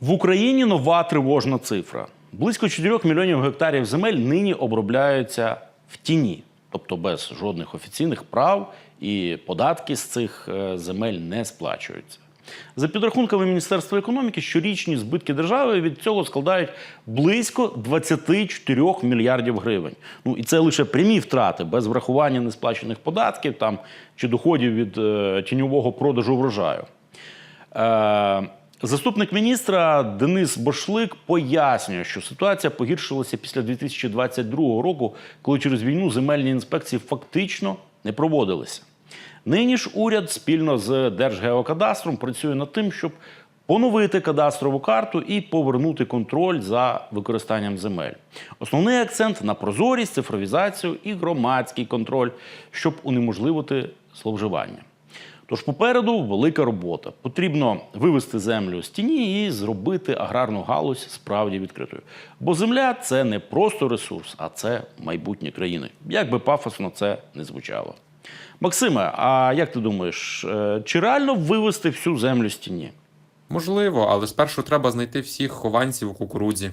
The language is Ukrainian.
В Україні нова тривожна цифра. Близько 4 мільйонів гектарів земель нині обробляються в тіні, тобто без жодних офіційних прав, і податки з цих е, земель не сплачуються. За підрахунками Міністерства економіки, щорічні збитки держави від цього складають близько 24 мільярдів гривень. Ну і це лише прямі втрати без врахування несплачених податків там чи доходів від е, тіньового продажу врожаю. Е, Заступник міністра Денис Бошлик пояснює, що ситуація погіршилася після 2022 року, коли через війну земельні інспекції фактично не проводилися. Нині ж уряд спільно з Держгеокадастром працює над тим, щоб поновити кадастрову карту і повернути контроль за використанням земель. Основний акцент на прозорість, цифровізацію і громадський контроль, щоб унеможливити зловживання. Тож попереду велика робота. Потрібно вивести землю з тіні і зробити аграрну галузь справді відкритою. Бо земля це не просто ресурс, а це майбутнє країни. Як би пафосно це не звучало. Максиме, а як ти думаєш, е, чи реально вивести всю землю з тіні? Можливо, але спершу треба знайти всіх хованців у кукурудзі.